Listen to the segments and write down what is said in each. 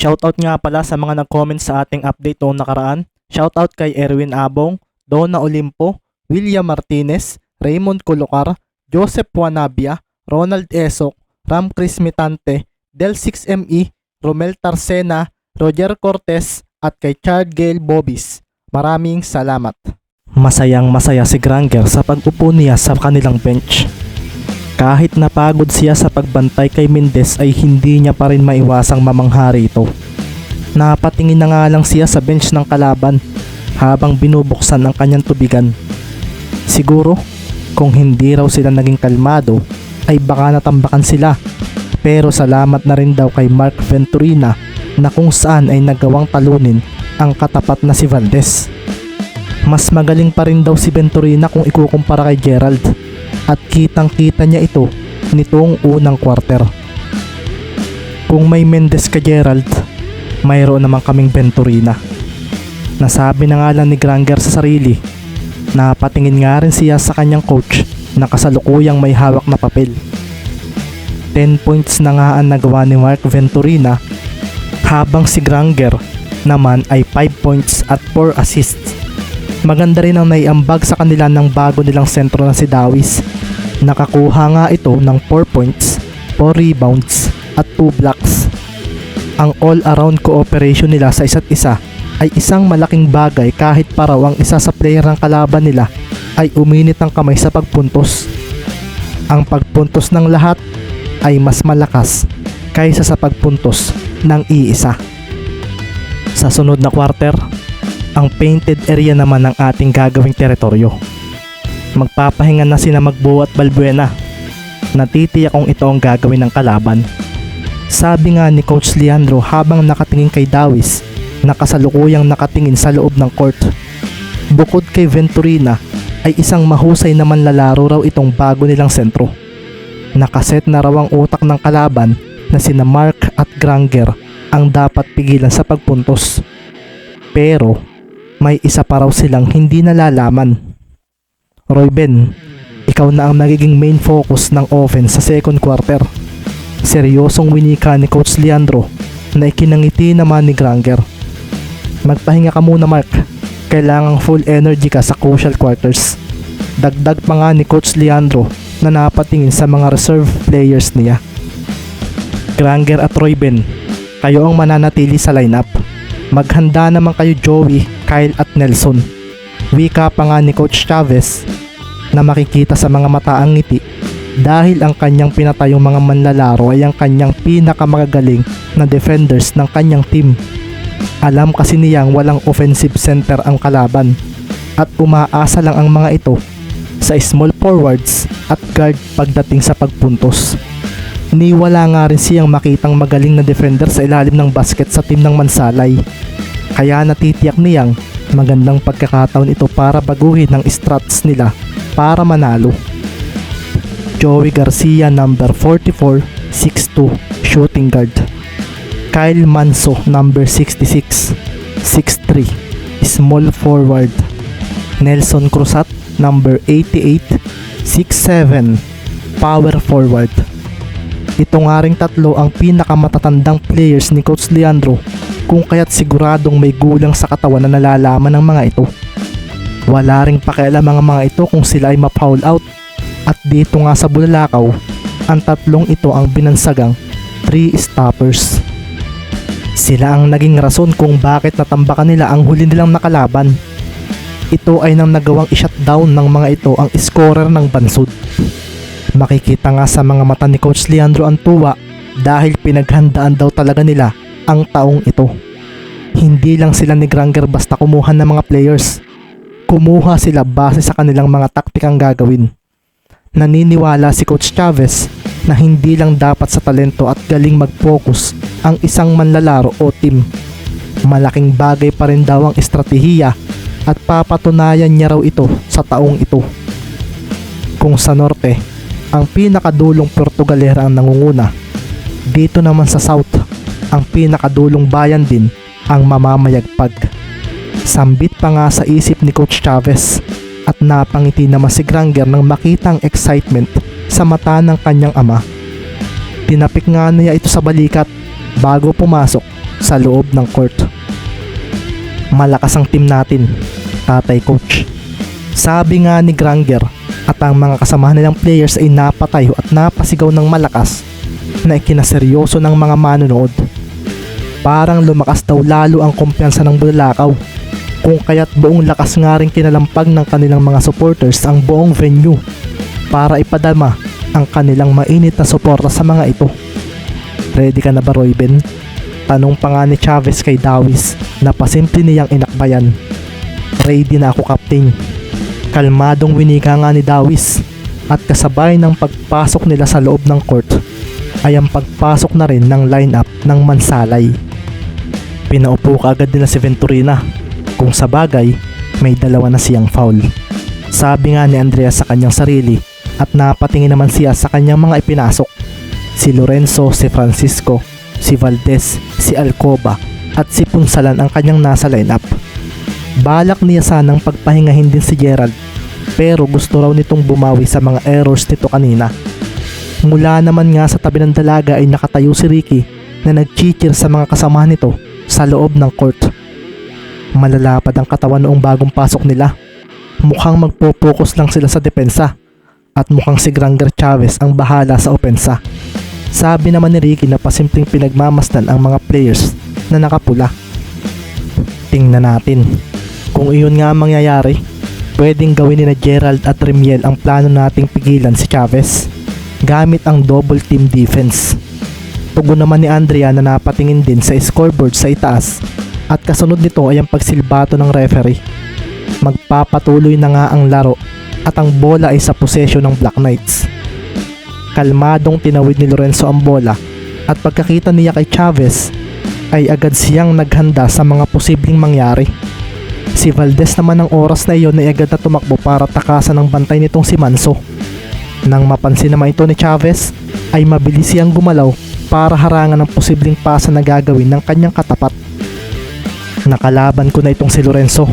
Shoutout nga pala sa mga nag-comment sa ating update noong nakaraan. Shoutout kay Erwin Abong, Donna Olimpo, William Martinez, Raymond Colocar, Joseph Wanabia, Ronald Esok, Ram Chris Mitante, Del 6ME, Romel Tarsena, Roger Cortez at kay Chad Gale Bobis. Maraming salamat. Masayang masaya si Granger sa pag-upo niya sa kanilang bench. Kahit napagod siya sa pagbantay kay Mendez ay hindi niya pa rin maiwasang mamangha rito. Napatingin na nga lang siya sa bench ng kalaban habang binubuksan ang kanyang tubigan. Siguro, kung hindi raw sila naging kalmado, ay baka natambakan sila. Pero salamat na rin daw kay Mark Venturina na kung saan ay nagawang talunin ang katapat na si Valdez. Mas magaling pa rin daw si Venturina kung ikukumpara kay Gerald at kitang kita niya ito nitong unang quarter. Kung may Mendez ka Gerald, mayroon naman kaming Venturina. Nasabi na nga lang ni Granger sa sarili na patingin nga rin siya sa kanyang coach na kasalukuyang may hawak na papel. 10 points na nga ang nagawa ni Mark Venturina habang si Granger naman ay 5 points at 4 assists. Maganda rin ang naiambag sa kanila ng bago nilang sentro na si Dawis. Nakakuha nga ito ng 4 points, 4 rebounds at 2 blocks. Ang all-around cooperation nila sa isa't isa ay isang malaking bagay kahit paraw ang isa sa player ng kalaban nila ay uminit ang kamay sa pagpuntos. Ang pagpuntos ng lahat ay mas malakas kaysa sa pagpuntos ng iisa. Sa sunod na quarter, ang painted area naman ng ating gagawing teritoryo. Magpapahinga na sina Magbo at Balbuena. Natitiyak kung ito ang gagawin ng kalaban. Sabi nga ni Coach Leandro habang nakatingin kay Dawis na kasalukuyang nakatingin sa loob ng court. Bukod kay Venturina ay isang mahusay na manlalaro raw itong bago nilang sentro. Nakaset na raw ang utak ng kalaban na sina Mark at Granger ang dapat pigilan sa pagpuntos. Pero may isa pa raw silang hindi nalalaman. Roy Ben, ikaw na ang magiging main focus ng offense sa second quarter. Seryosong winika ni Coach Leandro na ikinangiti naman ni Granger. Magpahinga ka muna Mark, kailangang full energy ka sa crucial quarters. Dagdag pa nga ni Coach Leandro na napatingin sa mga reserve players niya. Granger at Roy Ben, kayo ang mananatili sa lineup. Maghanda naman kayo Joey, Kyle at Nelson. Wika pa nga ni Coach Chavez na makikita sa mga mata ang ngiti dahil ang kanyang pinatayong mga manlalaro ay ang kanyang pinakamagagaling na defenders ng kanyang team. Alam kasi niyang walang offensive center ang kalaban at umaasa lang ang mga ito sa small forwards at guard pagdating sa pagpuntos. Niwala nga rin siyang makitang magaling na defender sa ilalim ng basket sa team ng Mansalay. Kaya natitiyak niyang magandang pagkakataon ito para baguhin ang strats nila para manalo. Joey Garcia number 44, 6'2", shooting guard. Kyle Manso number 66, 6'3", small forward. Nelson Cruzat number 88, 6'7", power forward. Ito nga ring tatlo ang pinakamatatandang players ni Coach Leandro kung kaya't siguradong may gulang sa katawan na nalalaman ng mga ito. Wala ring pakialam mga mga ito kung sila ay ma-foul out at dito nga sa Bulalakaw, ang tatlong ito ang binansagang 3 stoppers. Sila ang naging rason kung bakit natambakan nila ang huli nilang nakalaban. Ito ay nang nagawang i-shutdown ng mga ito ang scorer ng bansod. Makikita nga sa mga mata ni Coach Leandro ang tuwa dahil pinaghandaan daw talaga nila ang taong ito. Hindi lang sila ni Granger basta kumuha ng mga players. Kumuha sila base sa kanilang mga taktikang gagawin. Naniniwala si Coach Chavez na hindi lang dapat sa talento at galing mag-focus ang isang manlalaro o team. Malaking bagay pa rin daw ang estratehiya at papatunayan niya raw ito sa taong ito. Kung sa norte, ang pinakadulong Portugalera ang nangunguna. Dito naman sa south, ang pinakadulong bayan din ang mamamayagpag. Sambit pa nga sa isip ni Coach Chavez at napangiti naman si Granger nang makita ang excitement sa mata ng kanyang ama. Tinapik nga niya ito sa balikat bago pumasok sa loob ng court. Malakas ang team natin, tatay coach. Sabi nga ni Granger at ang mga kasamahan nilang players ay napatayo at napasigaw ng malakas na ikinaseryoso ng mga manonood. Parang lumakas daw lalo ang kumpiyansa ng Bulalakaw kung kaya't buong lakas nga rin kinalampag ng kanilang mga supporters ang buong venue para ipadama ang kanilang mainit na suporta sa mga ito. Ready ka na ba Royben? Tanong pa nga ni Chavez kay Dawis na pasimple niyang inakbayan. Ready na ako captain. Kalmadong winika nga ni Dawis at kasabay ng pagpasok nila sa loob ng court ay ang pagpasok na rin ng lineup ng Mansalay. Pinaupo kaagad nila si Venturina kung sa bagay may dalawa na siyang foul. Sabi nga ni Andrea sa kanyang sarili at napatingin naman siya sa kanyang mga ipinasok. Si Lorenzo, si Francisco, si Valdez, si Alcoba at si Punsalan ang kanyang nasa lineup. Balak niya sanang pagpahingahin din si Gerald pero gusto raw nitong bumawi sa mga errors nito kanina. Mula naman nga sa tabi ng dalaga ay nakatayo si Ricky na nag-cheer sa mga kasamahan nito sa loob ng court. Malalapad ang katawan noong bagong pasok nila. Mukhang magpo-focus lang sila sa depensa at mukhang si Granger Chavez ang bahala sa opensa. Sabi naman ni Ricky na pasimpleng pinagmamasdan ang mga players na nakapula. Tingnan natin. Kung iyon nga ang mangyayari, pwedeng gawin ni na Gerald at Remiel ang plano nating pigilan si Chavez gamit ang double team defense. Tugon naman ni Andrea na napatingin din sa scoreboard sa itaas at kasunod nito ay ang pagsilbato ng referee. Magpapatuloy na nga ang laro at ang bola ay sa posesyon ng Black Knights. Kalmadong tinawid ni Lorenzo ang bola at pagkakita niya kay Chavez ay agad siyang naghanda sa mga posibleng mangyari. Si Valdez naman ng oras na iyon ay agad na tumakbo para takasan ng bantay nitong si Manso. Nang mapansin naman ito ni Chavez ay mabilis siyang gumalaw para harangan ang posibleng pasa na gagawin ng kanyang katapat. Nakalaban ko na itong si Lorenzo.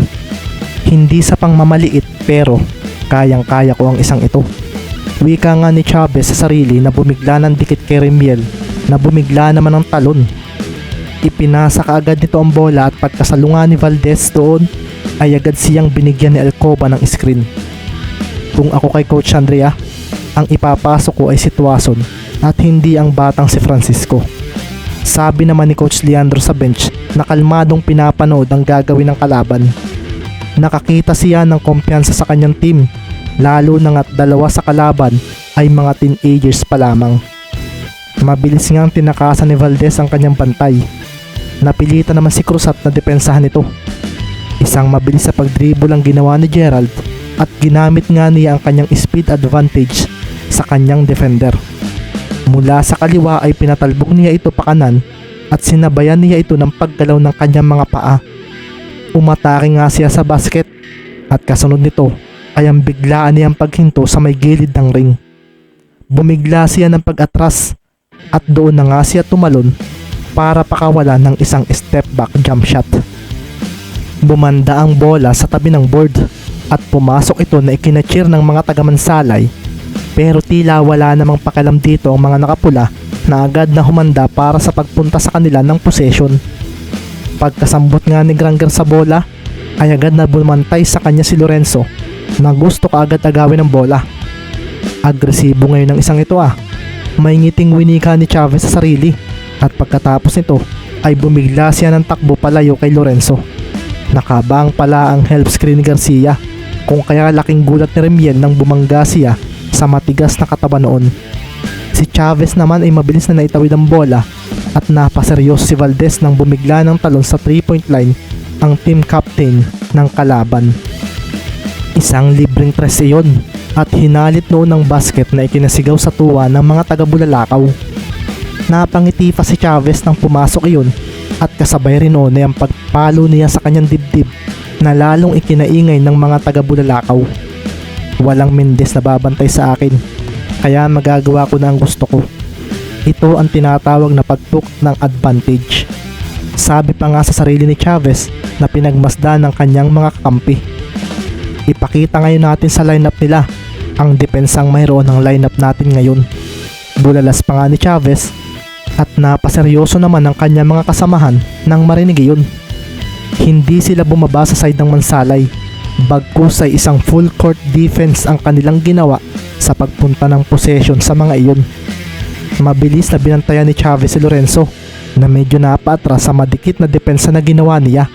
Hindi sa pangmamaliit pero kayang-kaya ko ang isang ito. Wika nga ni Chavez sa sarili na bumigla ng dikit kay Remiel na bumigla naman ng talon. Ipinasa kaagad nito ang bola at pagkasalunga ni Valdez doon ay agad siyang binigyan ni Alcoba ng screen. Kung ako kay Coach Andrea, ang ipapasok ko ay si Tuason at hindi ang batang si Francisco. Sabi naman ni Coach Leandro sa bench na kalmadong pinapanood ang gagawin ng kalaban. Nakakita siya ng kumpiyansa sa kanyang team lalo na nga't dalawa sa kalaban ay mga teenagers pa lamang. Mabilis ngang tinakasan ni Valdez ang kanyang bantay. Napilitan naman si Cruzat na depensahan ito. Isang mabilis sa pagdribble ang ginawa ni Gerald at ginamit nga niya ang kanyang speed advantage sa kanyang defender. Mula sa kaliwa ay pinatalbog niya ito pa kanan at sinabayan niya ito ng paggalaw ng kanyang mga paa. Umatake nga siya sa basket at kasunod nito ay ang biglaan niyang paghinto sa may gilid ng ring. Bumigla siya ng pag-atras at doon na nga siya tumalon para pakawala ng isang step back jump shot. Bumanda ang bola sa tabi ng board at pumasok ito na ikinachir ng mga taga-mansalay pero tila wala namang pakialam dito ang mga nakapula na agad na humanda para sa pagpunta sa kanila ng possession. Pagkasambot nga ni Granger sa bola ay agad na bumantay sa kanya si Lorenzo na gusto kaagad agawin ng bola. Agresibo ngayon ng isang ito ah. May ngiting winika ni Chavez sa sarili at pagkatapos nito ay bumigla siya ng takbo palayo kay Lorenzo. Nakabang pala ang help screen ni Garcia kung kaya laking gulat ni Remiel nang bumangga siya sa matigas na katawan noon. Si Chavez naman ay mabilis na naitawid ang bola at napaseryos si Valdez nang bumigla ng talon sa 3-point line ang team captain ng kalaban. Isang libreng tres iyon at hinalit noon ng basket na ikinasigaw sa tuwa ng mga taga-Bulalakaw. Napangiti pa si Chavez nang pumasok iyon at kasabay rin noon ay ang pagpalo niya sa kanyang dibdib na lalong ikinaingay ng mga taga-Bulalakaw. Walang Mendes na babantay sa akin kaya magagawa ko na ang gusto ko. Ito ang tinatawag na pagtuk ng advantage. Sabi pa nga sa sarili ni Chavez na pinagmasdan ng kanyang mga kakampi. Ipakita ngayon natin sa lineup nila ang depensang mayroon ng lineup natin ngayon. Bulalas pa nga ni Chavez At napaseryoso naman ang kanya mga kasamahan nang marinig iyon. Hindi sila bumaba sa side ng Mansalay. Bagkus ay isang full court defense ang kanilang ginawa sa pagpunta ng possession sa mga iyon. Mabilis na binantayan ni Chavez si Lorenzo na medyo napaatras sa madikit na depensa na ginawa niya.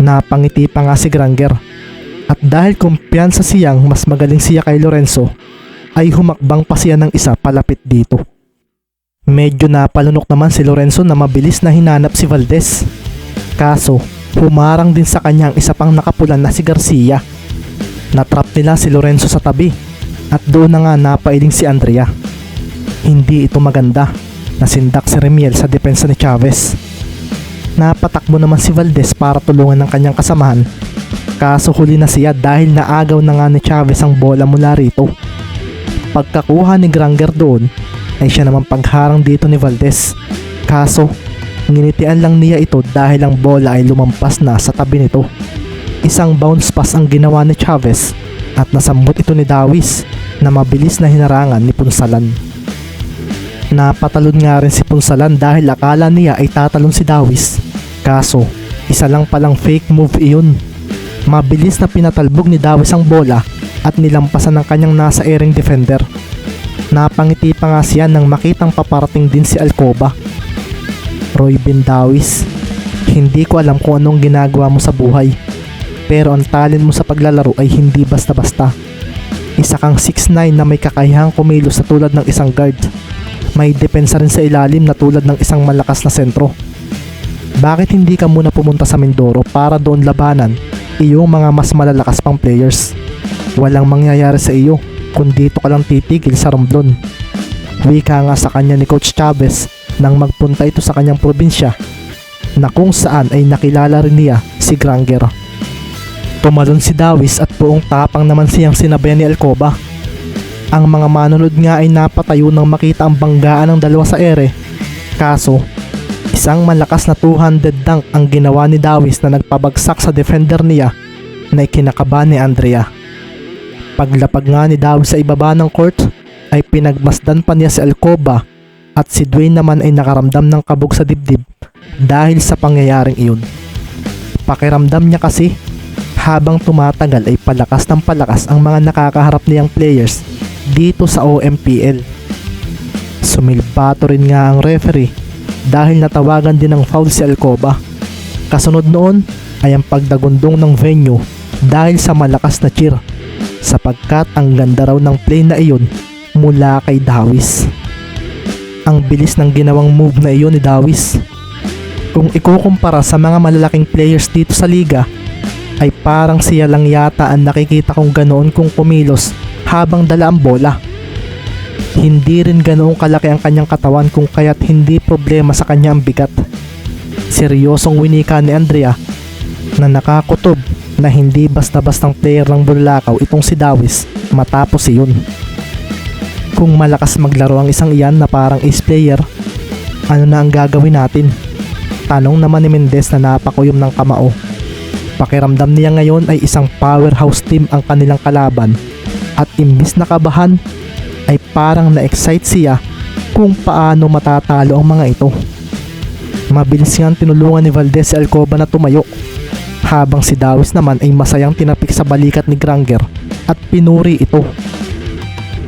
Napangiti pa nga si Granger. At dahil kumpiyansa siyang mas magaling siya kay Lorenzo, ay humakbang pa siya ng isa palapit dito. Medyo napalunok naman si Lorenzo na mabilis na hinanap si Valdez. Kaso, humarang din sa kanya ang isa pang nakapulan na si Garcia. Natrap nila si Lorenzo sa tabi at doon na nga napailing si Andrea. Hindi ito maganda. Nasindak si Remiel sa depensa ni Chavez. Napatakbo naman si Valdez para tulungan ng kanyang kasamahan. Kaso huli na siya dahil naagaw na nga ni Chavez ang bola mula rito. Pagkakuha ni Granger doon ay siya naman pagharang dito ni Valdez. Kaso nginitian lang niya ito dahil ang bola ay lumampas na sa tabi nito. Isang bounce pass ang ginawa ni Chavez at nasambot ito ni Dawis na mabilis na hinarangan ni Punsalan. Napatalon nga rin si Punsalan dahil akala niya ay tatalon si Dawis. Kaso, isa lang palang fake move iyon. Mabilis na pinatalbog ni Dawis ang bola at nilampasan ng kanyang nasa airing defender. Napangiti pa nga siya nang makitang paparating din si Alcoba. Roy Ben Dawis, hindi ko alam kung anong ginagawa mo sa buhay. Pero ang talent mo sa paglalaro ay hindi basta-basta. Isa kang 6'9 na may kakayahang kumilos sa tulad ng isang guard may depensa rin sa ilalim na tulad ng isang malakas na sentro. Bakit hindi ka muna pumunta sa Mindoro para doon labanan iyong mga mas malalakas pang players? Walang mangyayari sa iyo kung dito ka lang titigil sa Romblon. Wika nga sa kanya ni Coach Chavez nang magpunta ito sa kanyang probinsya na kung saan ay nakilala rin niya si Granger. Tumalon si Dawis at buong tapang naman siyang sinabayan ni Alcoba ang mga manunod nga ay napatayo nang makita ang banggaan ng dalawa sa ere. Kaso, isang malakas na 200 dunk ang ginawa ni Dawis na nagpabagsak sa defender niya na ikinakaba ni Andrea. Paglapag nga ni Dawis sa ibaba ng court ay pinagmasdan pa niya si Alcoba at si Dwayne naman ay nakaramdam ng kabog sa dibdib dahil sa pangyayaring iyon. Pakiramdam niya kasi habang tumatagal ay palakas ng palakas ang mga nakakaharap niyang players dito sa OMPL. Sumilbato rin nga ang referee dahil natawagan din ng foul si Alcoba. Kasunod noon ay ang pagdagundong ng venue dahil sa malakas na cheer sapagkat ang ganda raw ng play na iyon mula kay Dawis. Ang bilis ng ginawang move na iyon ni Dawis. Kung ikukumpara sa mga malalaking players dito sa liga, ay parang siya lang yata ang nakikita kong ganoon kung kumilos habang dala ang bola. Hindi rin ganoong kalaki ang kanyang katawan kung kaya't hindi problema sa kanya ang bigat. Seryosong winika ni Andrea na nakakutob na hindi basta-bastang player ng Bulacau itong si Dawis matapos iyon. Kung malakas maglaro ang isang iyan na parang ace player, ano na ang gagawin natin? Tanong naman ni Mendez na napakuyom ng kamao. Pakiramdam niya ngayon ay isang powerhouse team ang kanilang kalaban at imbis na kabahan ay parang na-excite siya kung paano matatalo ang mga ito. Mabilis nga tinulungan ni Valdez si Alcoba na tumayo habang si Dawis naman ay masayang tinapik sa balikat ni Granger at pinuri ito.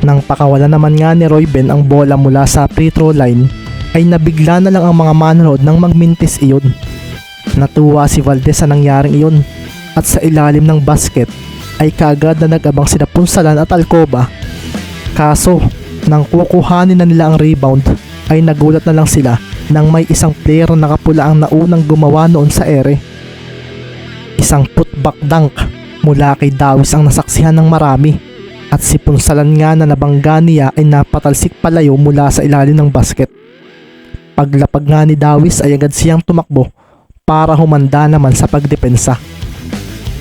Nang pakawala naman nga ni Roy Ben ang bola mula sa free throw line ay nabigla na lang ang mga manonood nang magmintis iyon. Natuwa si Valdez sa nangyaring iyon at sa ilalim ng basket ay kaagad na nag-abang sina Punsalan at Alcoba. Kaso, nang kukuhanin na nila ang rebound, ay nagulat na lang sila nang may isang player na nakapula ang naunang gumawa noon sa ere. Isang putback dunk mula kay Dawis ang nasaksihan ng marami at si Punsalan nga na nabangga niya ay napatalsik palayo mula sa ilalim ng basket. Paglapag nga ni Dawis ay agad siyang tumakbo para humanda naman sa pagdepensa.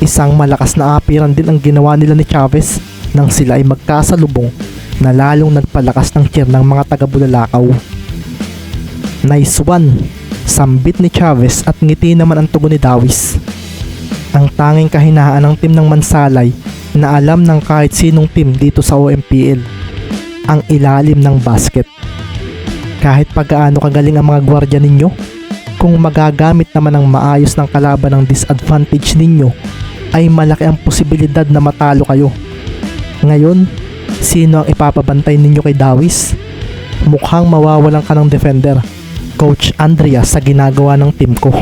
Isang malakas na apiran din ang ginawa nila ni Chavez nang sila ay magkasalubong na lalong nagpalakas ng cheer ng mga taga-Bulalakaw. Nice one! Sambit ni Chavez at ngiti naman ang tugon ni Dawis. Ang tanging kahinaan ng team ng Mansalay na alam ng kahit sinong team dito sa OMPL ang ilalim ng basket. Kahit pagkaano kagaling ang mga gwardya ninyo, kung magagamit naman ng maayos ng kalaban ng disadvantage ninyo, ay malaki ang posibilidad na matalo kayo. Ngayon, sino ang ipapabantay ninyo kay Dawis? Mukhang mawawalan ka ng defender. Coach Andrea sa ginagawa ng team ko.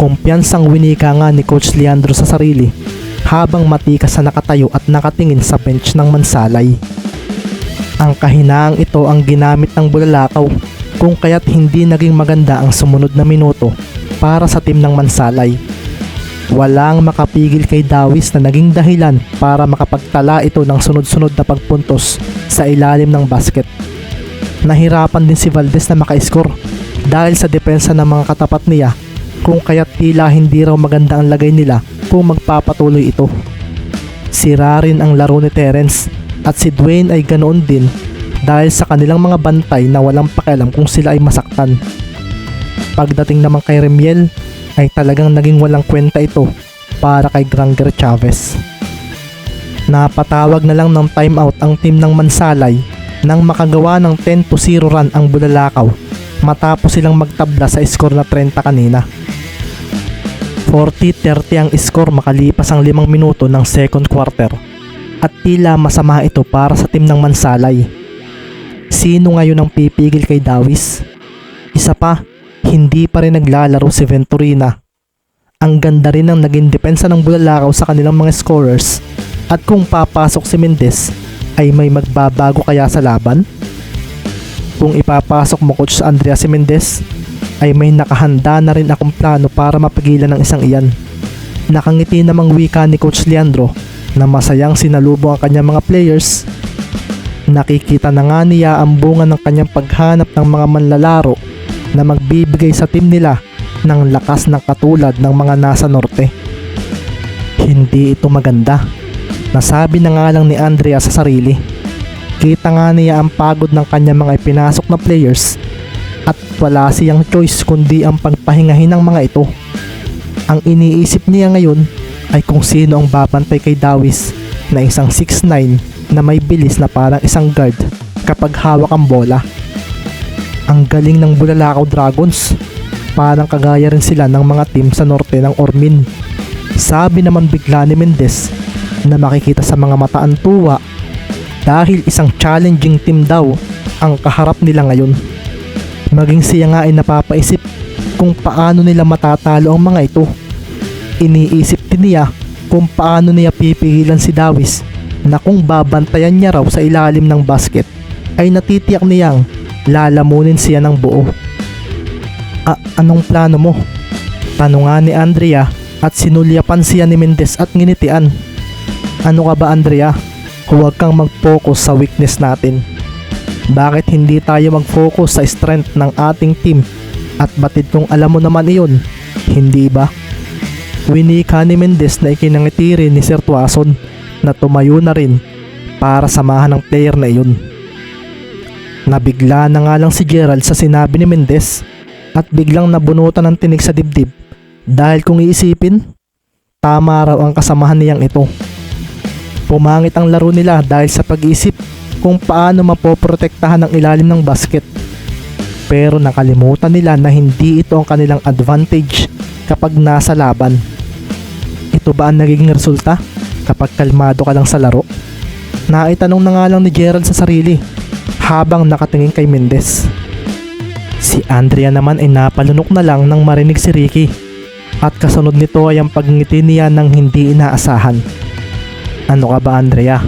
Kumpiyansang winika nga ni Coach Leandro sa sarili habang matikas na nakatayo at nakatingin sa bench ng mansalay. Ang kahinaang ito ang ginamit ng bulalakaw kung kaya't hindi naging maganda ang sumunod na minuto para sa team ng mansalay. Walang makapigil kay Dawis na naging dahilan para makapagtala ito ng sunod-sunod na pagpuntos sa ilalim ng basket. Nahirapan din si Valdez na maka-score dahil sa depensa ng mga katapat niya kung kaya't tila hindi raw maganda ang lagay nila kung magpapatuloy ito. Sira rin ang laro ni Terence at si Dwayne ay ganoon din dahil sa kanilang mga bantay na walang pakialam kung sila ay masaktan. Pagdating naman kay Remiel ay talagang naging walang kwenta ito para kay Granger Chavez. Napatawag na lang ng timeout ang team ng Mansalay nang makagawa ng 10 to 0 run ang Bulalakaw matapos silang magtabla sa score na 30 kanina. 40-30 ang score makalipas ang 5 minuto ng second quarter at tila masama ito para sa team ng Mansalay. Sino ngayon ang pipigil kay Dawis? Isa pa, hindi pa rin naglalaro si Venturina. Ang ganda rin ng naging depensa ng Bulalakaw sa kanilang mga scorers at kung papasok si Mendez ay may magbabago kaya sa laban? Kung ipapasok mo coach Andrea si Mendez ay may nakahanda na rin akong plano para mapigilan ng isang iyan. Nakangiti namang wika ni Coach Leandro na masayang sinalubong ang kanyang mga players. Nakikita na nga niya ang bunga ng kanyang paghanap ng mga manlalaro na magbibigay sa team nila ng lakas ng katulad ng mga nasa norte. Hindi ito maganda. Nasabi na nga lang ni Andrea sa sarili. Kita nga niya ang pagod ng kanyang mga ipinasok na players at wala siyang choice kundi ang pagpahingahin ng mga ito. Ang iniisip niya ngayon ay kung sino ang babantay kay Dawis na isang 6'9 na may bilis na parang isang guard kapag hawak ang bola. Ang galing ng Bulalakaw Dragons. Parang kagaya rin sila ng mga team sa norte ng Ormin. Sabi naman bigla ni Mendez na makikita sa mga mata ang tuwa dahil isang challenging team daw ang kaharap nila ngayon. Maging siya nga ay napapaisip kung paano nila matatalo ang mga ito. Iniisip din niya kung paano niya pipigilan si Dawis na kung babantayan niya raw sa ilalim ng basket ay natitiyak niyang lalamunin siya ng buo. A- anong plano mo? Tanungan ni Andrea at sinulyapan siya ni Mendez at nginitian. Ano ka ba Andrea? Huwag kang mag-focus sa weakness natin. Bakit hindi tayo mag-focus sa strength ng ating team at batid kung alam mo naman iyon, hindi ba? Winika ni Mendez na ikinangiti rin ni Sir Tuason na tumayo na rin para samahan ng player na iyon. Nabigla na nga lang si Gerald sa sinabi ni Mendez at biglang nabunutan ng tinig sa dibdib dahil kung iisipin, tama raw ang kasamahan niyang ito. Pumangit ang laro nila dahil sa pag-iisip kung paano mapoprotektahan ang ilalim ng basket. Pero nakalimutan nila na hindi ito ang kanilang advantage kapag nasa laban. Ito ba ang nagiging resulta kapag kalmado ka lang sa laro? Naitanong na nga lang ni Gerald sa sarili habang nakatingin kay Mendez. Si Andrea naman ay napalunok na lang nang marinig si Ricky at kasunod nito ay ang pagngiti niya ng hindi inaasahan. Ano ka ba Andrea?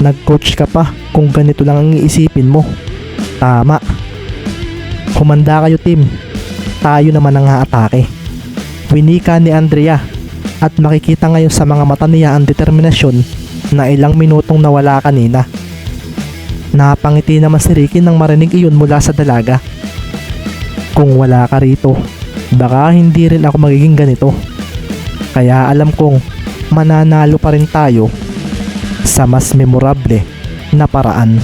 Nag-coach ka pa kung ganito lang ang iisipin mo. Tama. Kumanda kayo team. Tayo naman ang haatake. Winika ni Andrea at makikita ngayon sa mga mata niya ang determinasyon na ilang minutong nawala kanina. Napangiti naman si Ricky nang marinig iyon mula sa dalaga. Kung wala ka rito, baka hindi rin ako magiging ganito. Kaya alam kong mananalo pa rin tayo sa mas memorable na paraan.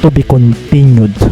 To be continued.